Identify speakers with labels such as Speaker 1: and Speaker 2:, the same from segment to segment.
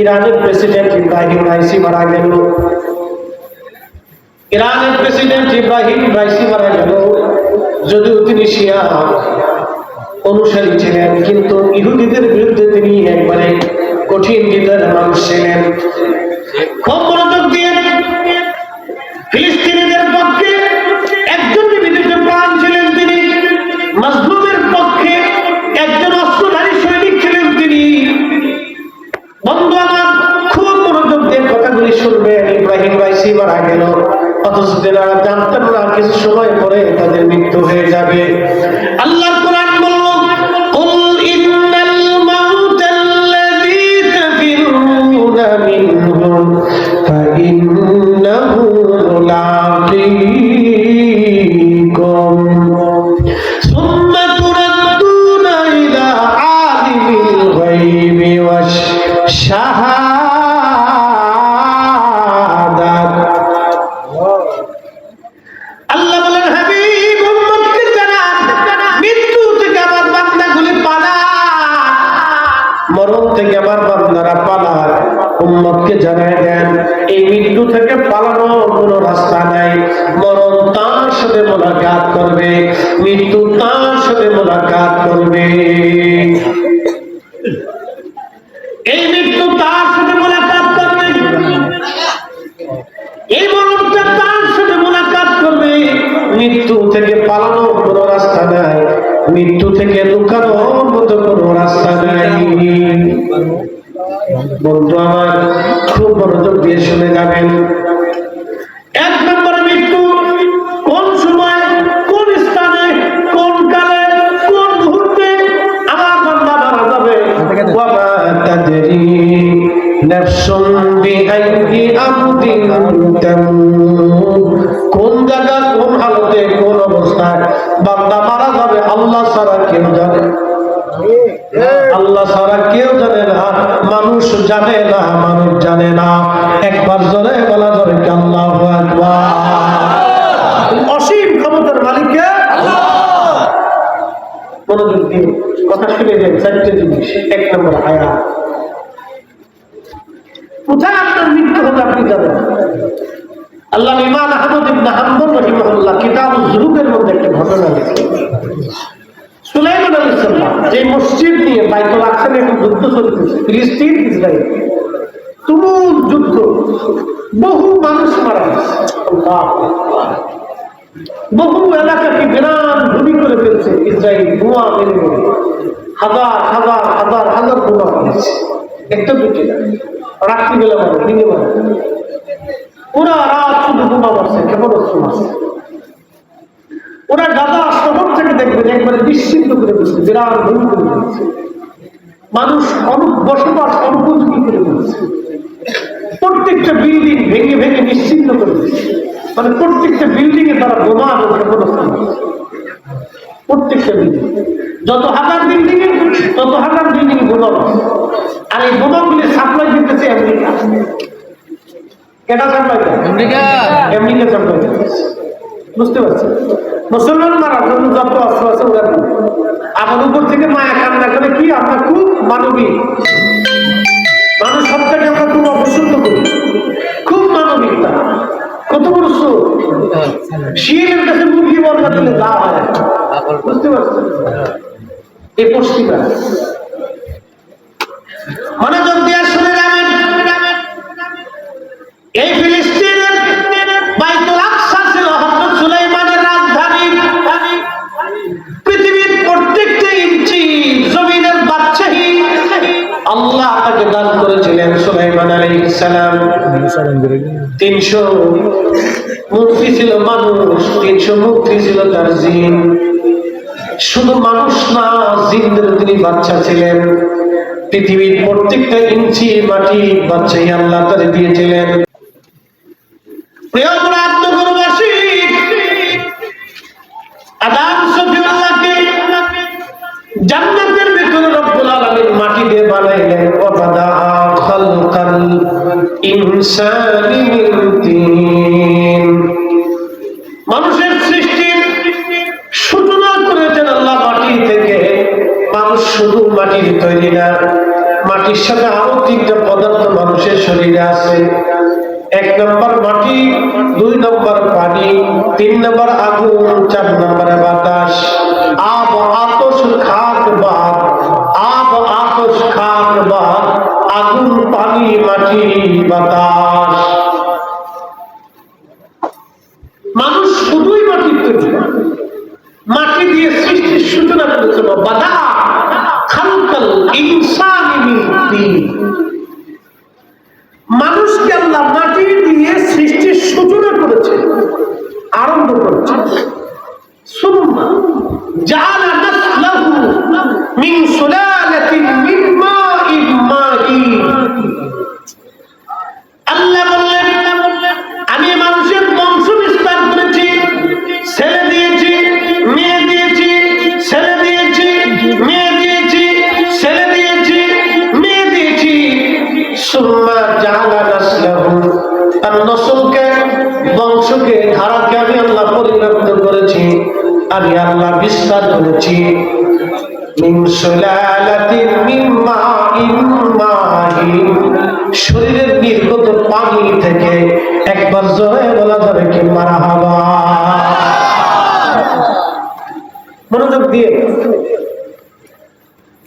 Speaker 1: ইরানের president Ebrahim Raisi মারা গেল। ইরানের প্রেসিডেন্ট ইব্রাহিম রাইসি মারা গেল। যদিও তিনি শিয়া অনুসারী ছিলেন, কিন্তু ইহুদিদের বিরুদ্ধে তিনি একবারে কঠিন হৃদয়ের মানুষ ছিলেন। খুব দিয়ে ফিলিস্তিনিদের করা গেল। অথচ তারা জানতেন না, কিছু সময় পরে তাদের মৃত্যু হয়ে যাবে। আল্লাহ কোরআন বলল মৃত্যু থেকে পালানোর কোনো রাস্তা নাই। মৃত্যু থেকে লুকানোর মতো কোনো রাস্তা নাই। বন্ধু আমার, খুব মনোযোগ দিয়ে শুনে যাবেন। আল্লাহ ছাড়া কেউ জানে আল্লাহ ছাড়া কেউ জানে না। মানুষ জানে না, মানুষ জানে না। একবার জোরে বলা কি আল্লাহ অসীম ক্ষমতার মালিককে মনোযোগ দিন কথা শুনে দেন চারটে জিনিস। এক নম্বর আয়া কোথায় আপনার মৃত্যু হবে আপনি জানেন? আল্লাহ ইমাম আহমদ ইবনে হাম্বল রহিমাহুল্লাহ কিতাব জুহুদের মধ্যে একটা ঘটনা লিখেছেন। সুলাইমান আলাইহিস সালাম যে মসজিদ নিয়ে বাইতুল আকসা নিয়ে এখন যুদ্ধ চলতেছে, ফিলিস্তিন, ইসরায়েল। তুমুল যুদ্ধ। বহু মানুষ মারা গেছে। বহু এলাকাকে বিরাট ভূমি করে ফেলছে ইসরায়েল। ধোঁয়া মেরে মেরে হাজার হাজার হাজার হাজার বোমা ফেলেছে একটা দুটি রাত্রিবেলা মানে দিনে মানে ওরা রাত শুধু বোমা মারছে, ক্ষেপণাস্ত্র মারছে। ওরা গাদা শহর থেকে দেখবেন একবারে নিশ্চিন্ত করে দিচ্ছে বিরাট ভূমি করে দিচ্ছে মানুষ অনু বসবাস অনুপযোগী করে দিচ্ছে প্রত্যেকটা বিল্ডিং ভেঙে ভেঙে নিশ্চিন্ত করে দিচ্ছে মানে প্রত্যেকটা বিল্ডিং এ তারা বোমা এবং প্রত্যেকটা বিল্ডিং যত হাজার বিল্ডিং এ তত হাজার বিল্ডিং বোমা আর এই বোমাগুলি সাপ্লাই দিতেছে আমেরিকা। কেটা সাপ্লাই
Speaker 2: আমেরিকা।
Speaker 1: আমেরিকা সাপ্লাই দিতেছে বুঝতে পারছেন? মুসলমান থেকে মায়া কান্না করে কি? আমরা খুব মানবিক মানুষ সবটাকে আমরা খুব অপছন্দ করি। খুব মানবিক তারা। কত বড় সুর। শিয়ের কাছে মুরগি বর্গা দিলে বুঝতে পারছেন? এই পশ্চিমা। মনোযোগ দিয়ে শুনে তিনশো মুক্তি ছিল মানুষ, তিনশো মুক্তি ছিল তার জিন। শুধু মানুষ না, জিনদের তিনি বাচ্চা ছিলেন। পৃথিবীর প্রত্যেকটা ইঞ্চি মাটি বাচ্চাই আল্লাহ তারে দিয়েছিলেন। প্রিয় মানুষের সৃষ্টির সূচনা করেছেন আল্লাহ মাটি থেকে। মানুষ শুধু মাটির তৈরি না, মাটির সাথে আরও তিনটা পদার্থ শরীরে আছে। এক নম্বর মাটি, দুই নম্বর পানি, তিন নম্বর আগুন, চার নম্বরে বাতাস। আব আতস খাক বাদ, আব আতস খাক বাদ, আগুন, পানি, মাটি বাতাস। মানুষ শুধুই মাটির তৈরি মাটি দিয়ে সৃষ্টির সূচনা করেছিল বাদা খালকাল ইনসানি মানুষকে আল্লাহ মাটি দিয়ে সৃষ্টির সূচনা করেছে, আরম্ভ করেছে। সুম্মা জাআলা নাসলাহু মনোযোগ দিয়ে।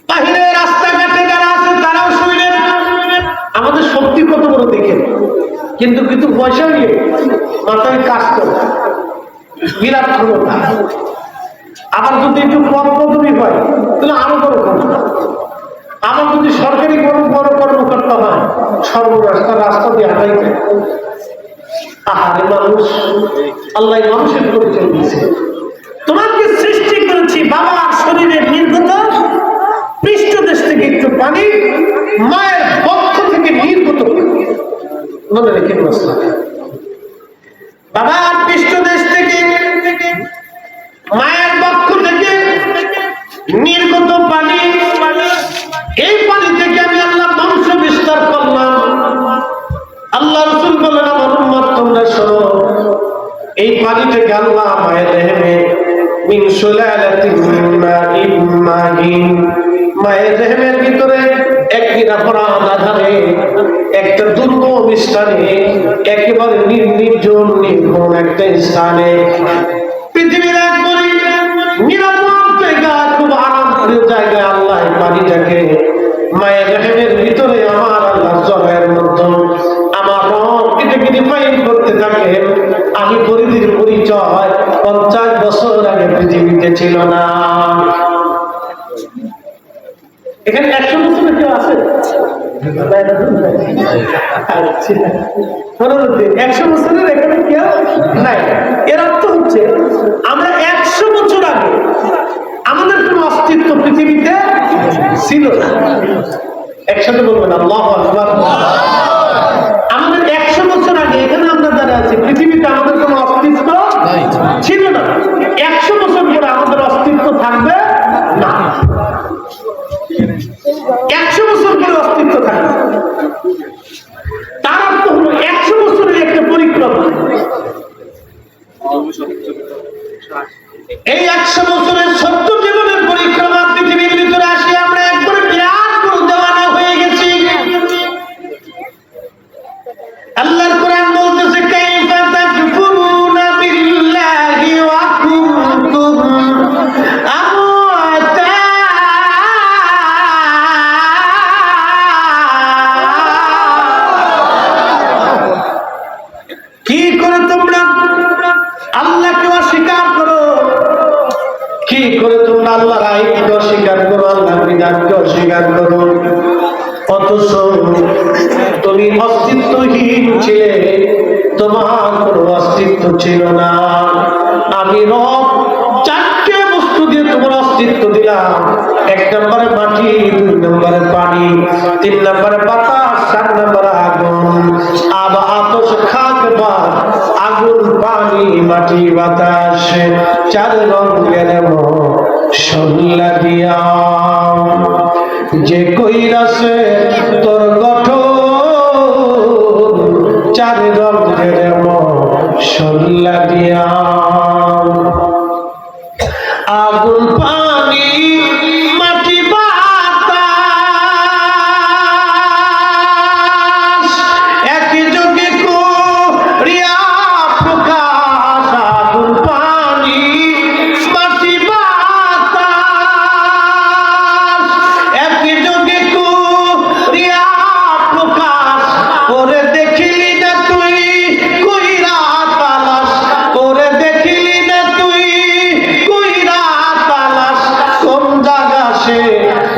Speaker 1: বাহিরে রাস্তাঘাটে যারা আছে, তারাও শরীরের আমাদের শক্তি কত বড় দেখে কিন্তু কিন্তু পয়সা নিয়ে মাথায় কাজ করে। বিরাট ক্ষমতা। আবার যদি একটু পদ পদবি হয়, তাহলে আরও বড় ক্ষমতা। আবার যদি সরকারি কোনো বড় কর্মকর্তা হয় সর্বরাস্তা রাস্তা দিয়ে হাঁটাইতে আহারে মানুষ, আল্লাহ মানুষের পরিচয় দিয়েছে। তোমাকে সৃষ্টি করেছি বাবার শরীরে নির্গত। পৃষ্ঠদেশ থেকে একটু পানি, মায়ের পক্ষ থেকে নির্গত। বাবার পৃষ্ঠদেশ থেকে, মায়ের পক্ষ থেকে নির্গত পানি। এই পানি থেকে আমি আল্লাহ বংশ বিস্তার করলাম। আল্লাহ রসুল বলেন, আমার উম্মত, তোমরা এই পানি থেকে আল্লাহ মায়ের রেহেমে মিন সুলালাতিন মাইন মাহিন মায়ের রেহেমের ভিতরে একদিন অপরাধ আধারে, একটা দুর্গম স্থানে একেবারে নির- নির্জন নির্ঘন একটা স্থানে। পৃথিবীর একবারে নিরাপদ জায়গা, খুব আরামপ্রিয় জায়গায় আল্লাহ পানিটাকে মায়ের রেহেমের ভিতরে আমার আল্লাহ জলের মধ্যে, আমার রব এটাকে ডিফাইন করতে থাকে। আমি পরিধির পরিচয় পঞ্চাশ বছর আগে পৃথিবীতে ছিল না। এখানে একশো বছরের কেউ আছে? একশো বছরের এখানে কেউ নাই। এর অর্থ হচ্ছে, আমরা একশো বছর আগে আমাদের কোনো অস্তিত্ব পৃথিবীতে ছিল না। একসাথে বলবেন, আল্লাহ আকবার। এই বাতাস চার রঙের সল্লা দিয়া। যে কইরাছে তোর গঠন চার রঙের সল্লা দিয়া।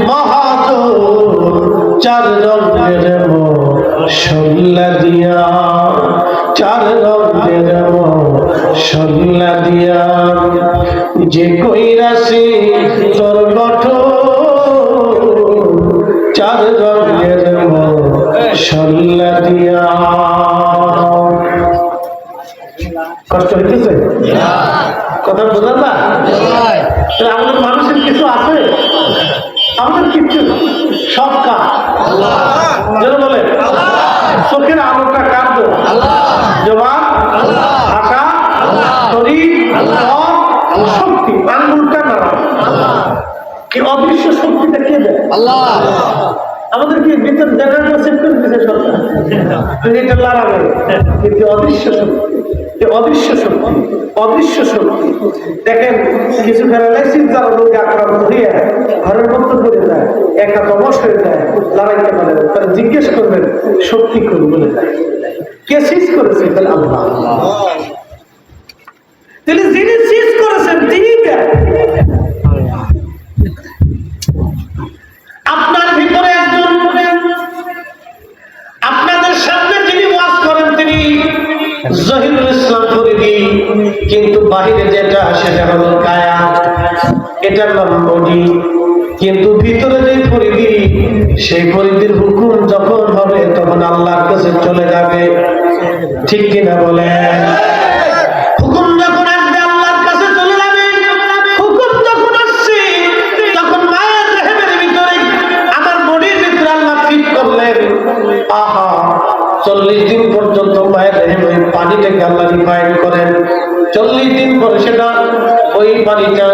Speaker 1: মহাজোর চার রঙের সল্লা দিয়া চার রঙের সল্লা দিয়া যে কইরাসি তোর বঠ চার রঙের সল্লা দিয়া কষ্ট হইতেছে? কথা বোঝা না? কি অদৃশ্য শক্তিটা কে দেয়? আমাদের কি ভিতর জেনারেটর সেট করে দিয়েছে সরকার। এটা লাগাবে কিন্তু অদৃশ্য শক্তি অদৃশ্য শক্তি অদৃশ্য শক্তি। দেখেন কিছু প্যারালাইসিস রোগে আক্রান্ত হয়ে ঘরের মধ্যে পড়ে যায় একা তমস হয়ে যায় লড়াইতে পারে। তারা জিজ্ঞেস করবেন শক্তি করে বলে কে সিজ করেছে? তাহলে আল্লাহ। তাহলে যিনি সিজ করেছেন তিনি আপনার ভিতরে একজন আপনাদের সামনে যিনি ওয়াজ করেন তিনি জহিরুল ইসলাম ফরিদি। কিন্তু বাহিরে যেটা সেটা হলো কায়া এটার নাম বডি কিন্তু ভিতরে যে ফরিদি, সেই ফরিদির হুকুম যখন হবে তখন আল্লাহর কাছে চলে যাবে। ঠিক কিনা বলেন? পানিটা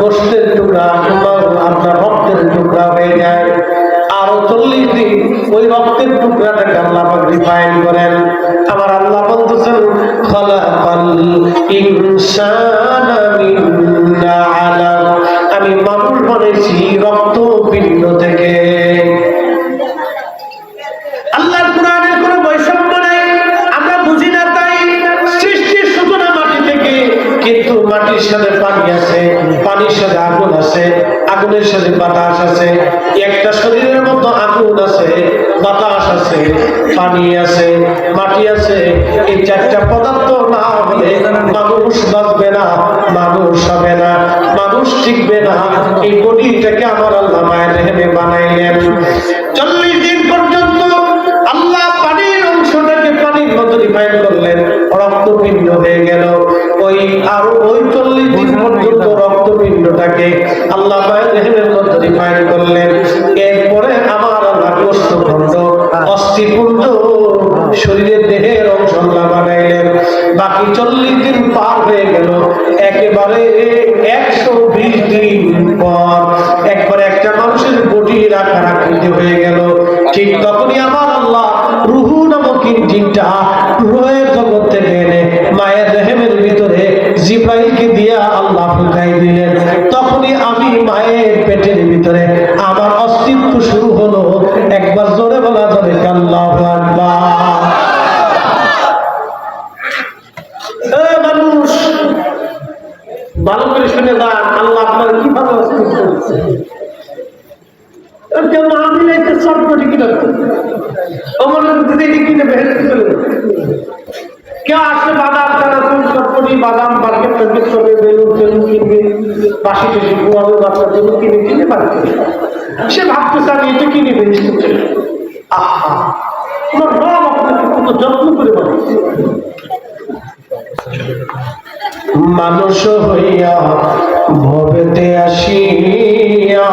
Speaker 1: গোষ্ঠের টুকরা কিংবা আপনার রক্তের টুকরা হয়ে যায়। আরও চল্লিশ দিন ওই রক্তের টুকরাটাকে আল্লাহ রিফাইন করেন। আমার আল্লাহ বলতেছেন আমি মানুষ বানাইছি রক্ত পিণ্ড থেকে। মাটি থেকে, কিন্তু মাটির সাথে আগুনের সাথে বাতাস আছে, একটা শরীরের মধ্যে আগুন আছে, বাতাস আছে, পানি আছে, মাটি আছে, এই চারটা পদার্থ না হলে মানুষ বাঁচবে না, মানুষ হবে না, মানুষ টিকবে না। এই বডিটাকে আমার আল্লাহ মায়ের রেহেমে বানাইলেন। চল্লিশ দিন পর্যন্ত আল্লাহ পানির অংশটাকে পানির মতো রিফাইন করলেন রক্তপিণ্ড হয়ে গেল। ওই আর ওই চল্লিশ দিন পর্যন্ত রক্তপিণ্ডটাকে আল্লাহ রেহেমের মতো রিফাইন করলেন, এরপরে আমার আল্লাহ গোষ্ঠখণ্ড অস্থিপুণ্ড, শরীরের দেহের অংশ আল্লাহ বানাইলেন। বাকি চল্লিশ দিন পার হয়ে গেল বাসি টেসি কুয়াবে বাচ্চা কিনে কিনে সে ভাবতেছে, আমি এটা কিনে মানুষ হইয়া ভবেতে আসিয়া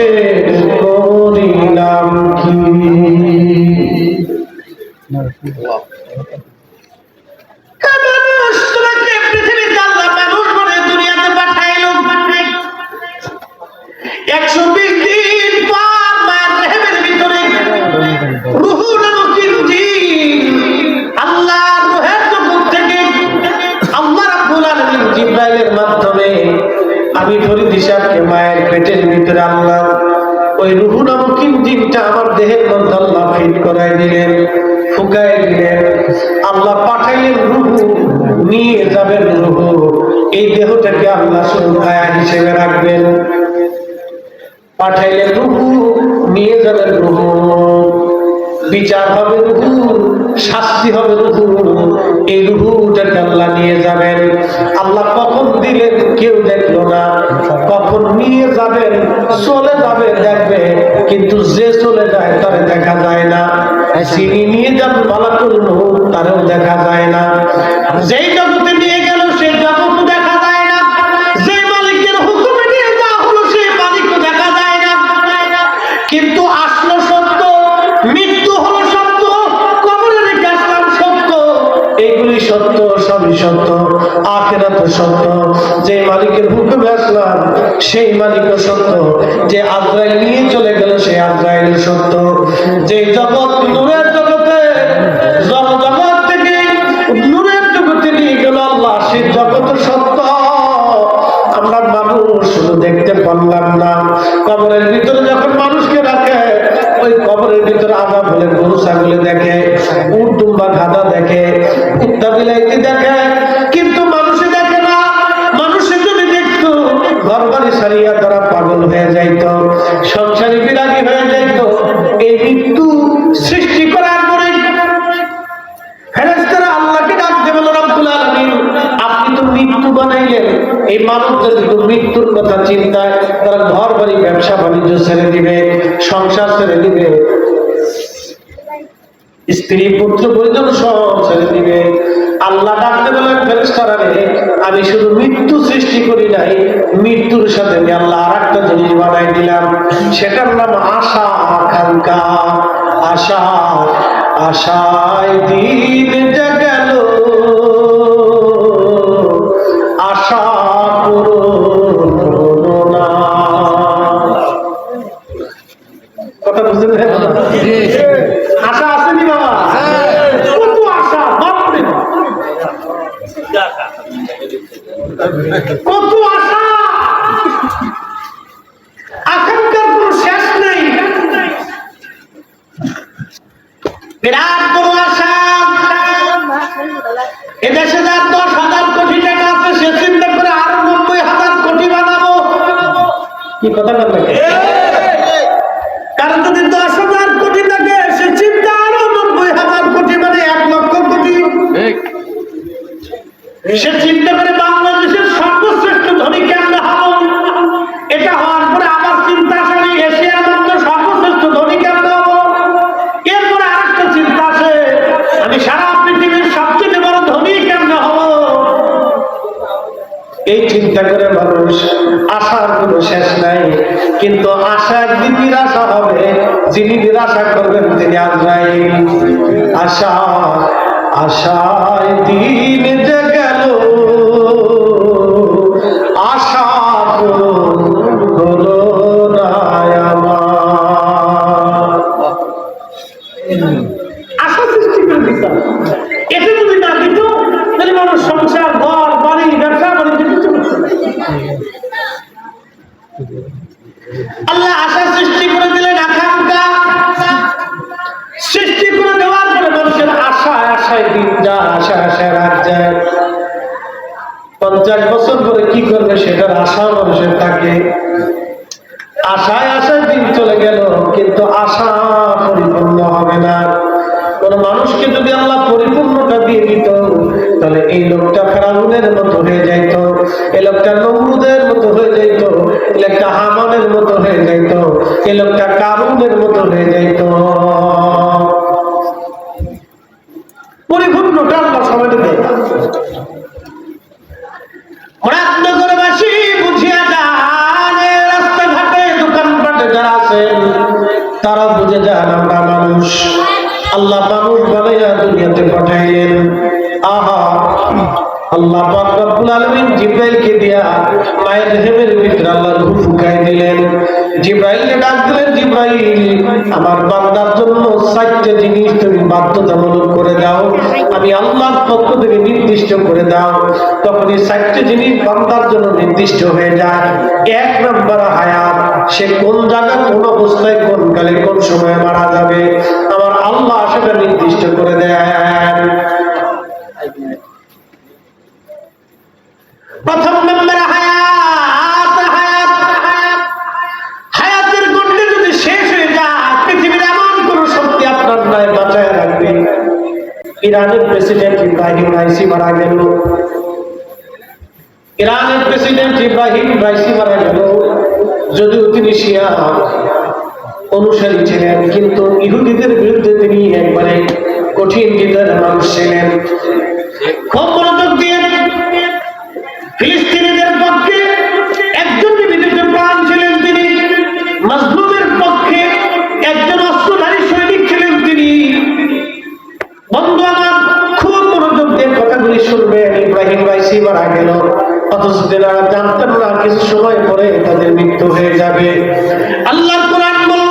Speaker 1: মানুষের করিলাম কি? বুদ্ধিটা আমার দেহের মধ্যে আল্লাহ ফিট করাই দিলেন ফুকাই দিলেন। আল্লাহ পাঠাইলেন রুহু, নিয়ে যাবেন রুহু। এই দেহটাকে আল্লাহ হিসেবে রাখবেন। রুহু, নিয়ে যাবেন রুহু। বিচার হবে রুহু, শাস্তি হবে রুহু। এই রুহুটাকে আল্লাহ নিয়ে যাবেন। আল্লাহ কখন দিলেন কেউ দেখল না। কখন নিয়ে যাবেন, চলে যাবে দেখবে কিন্তু যে চলে যায় তারে দেখা যায় না। যিনি নিয়ে যান মালাকুল মুহুর তারেও দেখা যায় না। যেই জগতে নিয়ে গেল, সেই জগৎ দেখা যায় না। যে মালিকের হুকুমে নিয়ে যাওয়া হলো, সেই মালিকও দেখা যায় না। কিন্তু আসলো সত্য, মৃত্যু হলো সত্য কবরে রেখে আসলাম সত্য। এগুলি সত্য, সবই সত্য। আখেরাত সত্য, যে মালিকের হুকুমে আসলাম, সেই মালিকও সত্য। যে আদ্রায় নিয়ে চলে গেল, সেই আজরাইল সত্য। যে জগৎ নূরের স্ত্রী পুত্র পরিজন সব ছেড়ে দিবে। আল্লাহ ডাকতে বলেন ফেরেস্তারা আমি শুধু মৃত্যু সৃষ্টি করি নাই, মৃত্যুর সাথে আমি আল্লাহ আর একটা জিনিস বানাই দিলাম। সেটার নাম আশা আকাঙ্ক্ষা। আশা, আশায় দিন জাগাল কত আশা? আকাঙ্ক্ষার কোনো শেষ নেই। বিরাট বড় আশা। এদেশে যার দশ হাজার কোটি টাকা আছে সে চিন্তা করে আরও নব্বই হাজার কোটি বানাবো। কি কথা বলবে? কারণ যদি দশ হাজার কোটি থাকে সে চিন্তা আরও নব্বই হাজার কোটি মানে এক লক্ষ কোটি। সে শেষ নাই। কিন্তু আশা একদিন নিরাশা হবে যিনি নিরাশা করবেন, তিনি আজ নাই। আশা আশায় দিন পক্ষ থেকে নির্দিষ্ট করে দাও তখন এই চারটে জিনিস বান্দার জন্য নির্দিষ্ট হয়ে যায়। এক নম্বর হায়াত, সে কোন জায়গা, কোন অবস্থায়, কোন কালে, কোন সময় মারা যাবে? আমার আল্লাহ সেটা নির্দিষ্ট করে দেন। প্রথম নম্বর ইরানের প্রেসিডেন্ট ইব্রাহিম রাইসি মারা গেল। ইরানের প্রেসিডেন্ট ইব্রাহিম রাইসি মারা গেল। যদিও তিনি শিয়া অনুসারী ছিলেন, কিন্তু ইহুদিদের বিরুদ্ধে তিনি একবারে কঠিন হৃদয়ের মানুষ ছিলেন। খুব মনোযোগ দিয়ে রাইসি মারা গেল। অথচ তেনারা জানতেন না, কিছু সময় পরে তাদের মৃত্যু হয়ে যাবে। আল্লাহ কোরআন বলল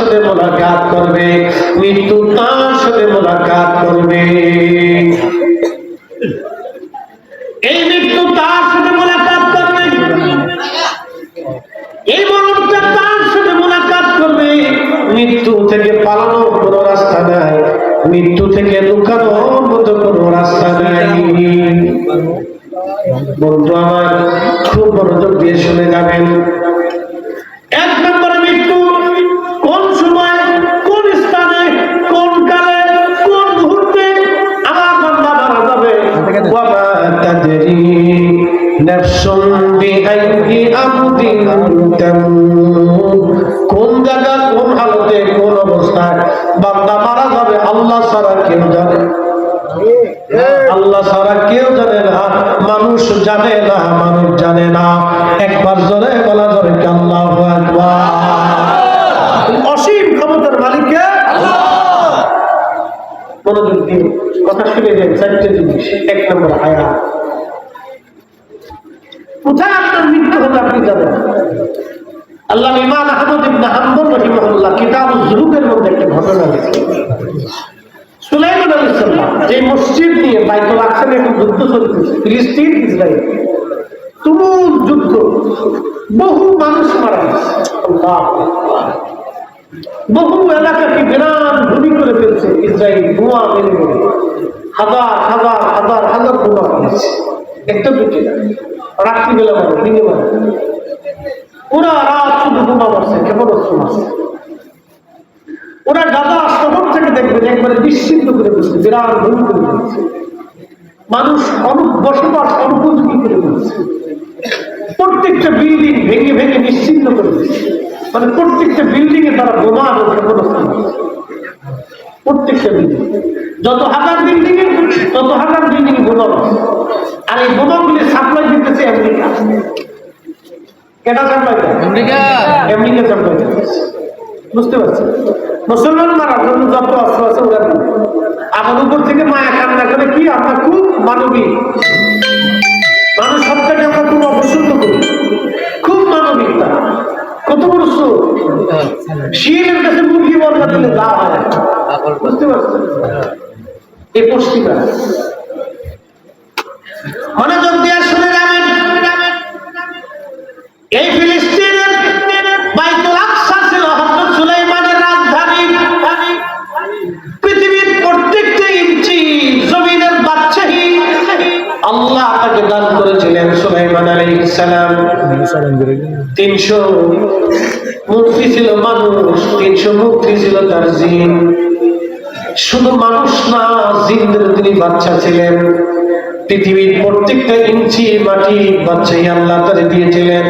Speaker 1: সাথে মোলাকাত করবে, মৃত্যু তার সাথে মোলাকাত করবে। এই মৃত্যু তার সাথে মোলাকাত করবে। এই মরণটা তার সাথে মোলাকাত করবে। মৃত্যু থেকে পালানোর কোনো রাস্তা নাই। মৃত্যু থেকে লুকানোর মতো কোনো রাস্তা নাই। বন্ধু আমার, খুব মনোযোগ দিয়ে শুনে যাবেন। আল্লাহ ছাড়া কেউ জানে আল্লাহ ছাড়া কেউ জানে না। মানুষ জানে না, মানুষ জানে না। একবার জোরে বলা কি আল্লাহ অসীম ক্ষমতার মালিককে মনোযোগ দিয়ে কথা শুনে দেন চারটে জিনিস। এক নম্বর হায়া কোথায় আপনার মৃত্যু হবে আপনি জানেন? আল্লাহ ইমাম আহমদ ইবনে হাম্বল রহিমাহুল্লাহ কিতাবুল জুরুকের মধ্যে একটা ঘটনা লিখেছেন। সুলাইমান আলাইহিস সালাম যে মসজিদ নিয়ে বাইতুল আকসা এখন যুদ্ধ চলতেছে ফিলিস্তিন, ইসরায়েল। তুমুল যুদ্ধ। বহু মানুষ মারা গেছে। বহু এলাকাকে বিরাট ভূমি করে ফেলছে ইসরায়েল, ধোঁয়া মেরে মেরে। হাজার হাজার হাজার হাজার বোমা ফেলেছে একটা দুটি। রাত্রিবেলা মারে, দিনে মারে ওরা রাত শুধু বোমা মারছে ক্ষেপণাস্ত্র মারছে ওরা গাদা শহর থেকে দেখবেন একবারে বিচ্ছিন্ন করে ফেলছে বিরাট ভূমি করে ফেলছে মানুষ অনু বসবাস অনুপযোগী করে ফেলছে প্রত্যেকটা বিল্ডিং ভেঙে ভেঙে নিশ্চিন্ন করে দিচ্ছে মানে প্রত্যেকটা বিল্ডিং এ তারা বোমা এবং প্রত্যেকটা বিল্ডিং। যত হাজার বিল্ডিং এ তত হাজার বিল্ডিং বোমা আর এই বোমাগুলি সাপ্লাই দিতেছে আমেরিকা। কেটা সাপ্লাই দেয়? আমেরিকা। সাপ্লাই বুঝতে পারছি মুসলমান মারার জন্য যত অস্ত্র আছে ওরা। আমার উপর থেকে মায়া কান্না করে কি? আমরা খুব মানবিক বুঝতে পারছেন এই মনোযোগ দিয়ে শুনে যাবেন এই ফিলিস্তিনের বাইতুল আকসা ছিল হযরত সুলাইমানের রাজধানী। পৃথিবীর প্রত্যেকটা ইঞ্চি জমিনের বাদশাহী আল্লাহ তাকে দান করে ছিলেন সুলাইমান আলাইহিস সালাম। তিনশো মূর্তি ছিল মানুষ, তিনশো মূর্তি ছিল তার জিন। শুধু মানুষ না, জিন্দের তিনি বাচ্চা ছিলেন। পৃথিবীর প্রত্যেকটা ইঞ্চি মাটি বাচ্চাই আল্লাহ তারে দিয়েছিলেন।